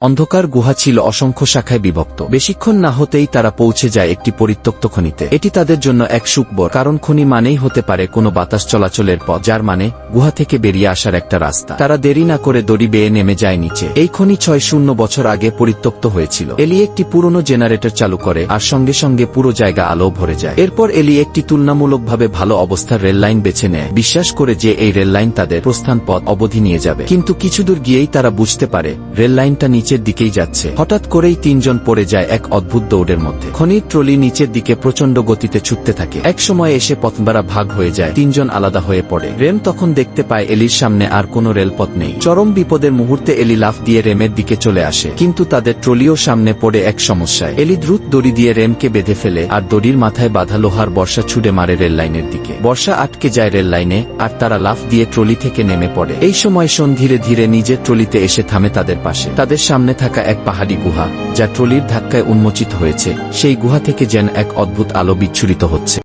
অন্ধকার গুহা ছিল অসংখ্য শাখায় বিভক্ত। বেশিক্ষণ না হতেই তারা পৌঁছে যায় একটি পরিত্যক্ত খনিতে। এটি তাদের জন্য এক সুখবর, কারণ খনি মানেই হতে পারে কোনো বাতাস চলাচলের পথ, যার মানে গুহা থেকে বেরিয়ে আসার একটা রাস্তা। তারা দেরি না করে দড়ি বেয়ে নেমে যায় নিচে। এই খনি ছয় শূন্য বছর আগে পরিত্যক্ত হয়েছিল। এলি একটি পুরনো জেনারেটর চালু করে, আর সঙ্গে সঙ্গে পুরো জায়গা আলো ভরে যায়। এরপর এলি একটি তুলনামূলকভাবে ভালো অবস্থার রেল লাইন বেছে নেয়। বিশ্বাস করে যে এই রেল লাইন তাদের প্রস্থান পথ অবধি নিয়ে যাবে। কিন্তু কিছুদূর গিয়েই তারা বুঝতে পারে, রেল লাইনটা নিচের দিকেই যাচ্ছে। হঠাৎ করেই তিনজন পড়ে যায় এক অদ্ভুত দৌড়ের মধ্যে। খনির ট্রলি নিচের দিকে প্রচণ্ড গতিতে ছুটতে থাকে। এক সময় এসে পথবারা ভাগ হয়ে যায়, তিনজন আলাদা হয়ে পড়ে। রেম তখন দেখতে পায় এলির সামনে আর কোনো রেলপথ নেই। চরম বিপদের মুহূর্তে এলি লাফ দিয়ে রেমের দিকে চলে আসে, কিন্তু তাদের ট্রলিও সামনে পড়ে এক সমস্যায়। এলি দ্রুত দড়ি দিয়ে রেমকে বেঁধে ফেলে আর দড়ির মাথায় বাঁধা লোহার বর্ষা ছুড়ে মারে রেল লাইনের দিকে। বর্ষা আটকে যায় রেল লাইনে আর তারা লাফ দিয়ে ট্রলি থেকে নেমে পড়ে। এই সময় শোন ধীরে ধীরে নিজের ট্রলিতে এসে থামে তাদের পাশে। তাদের সামনে থাকা এক পাহাড়ি গুহা, যা ট্রলির ধাক্কায় উন্মোচিত হয়েছে, সেই গুহা থেকে যেন এক অদ্ভুত আলো বিচ্ছুরিত হচ্ছে।